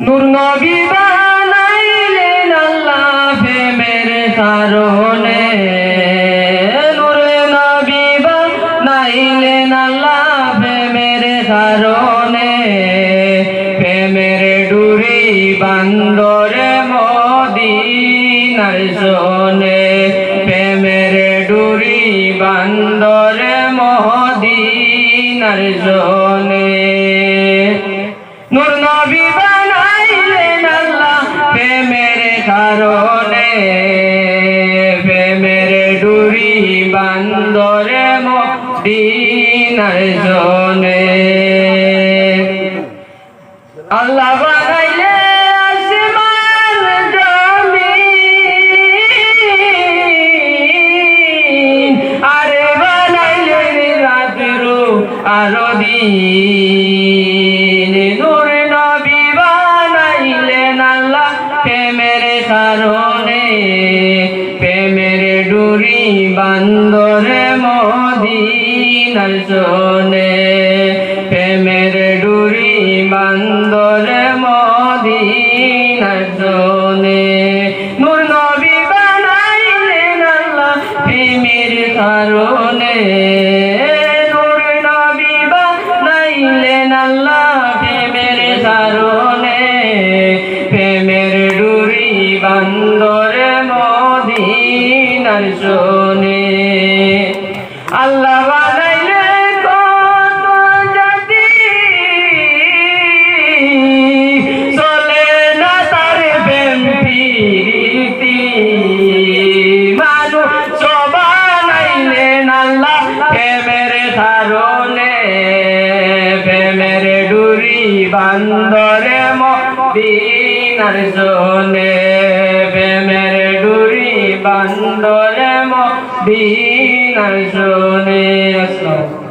নূর নবী বানাইলেন আল্লাহ প্রেমের কারণে। নূর নবী বানাইলেন আল্লাহ প্রেমের কারণে। প্রেমের ডুরি বান্দরে মদিনার শোনে প্রেমের ডুরি বান্দরে মদিনার শোনে নূর কারণে প্রেমের ডুরি বান্দরে মদিনার জনে। আল্লাহ বানাইলে আসমান জমিন, আরে বানাইলে রাত্রু আরও দিন। কারণে প্রেমের ডুরি বান্দরে মদিনার জনে প্রেমের ডুরি বান্দরে মদিনার জনে নূর নবী বানাইলেন আল্লাহ প্রেমের কারণে। নূর নবী বানাইলেন আল্লাহ প্রেমের কারণে। শোনে আল্লাহ বানাইলে কত জাতি। চলে না তার প্রেম প্রীতি মানুষ বানাইলেন আল্লাহ প্রেমের কারণে প্রেমের ডুরি বান্দরে মদিনার জনে। বান্দরে মদিনার জনে আসসালামু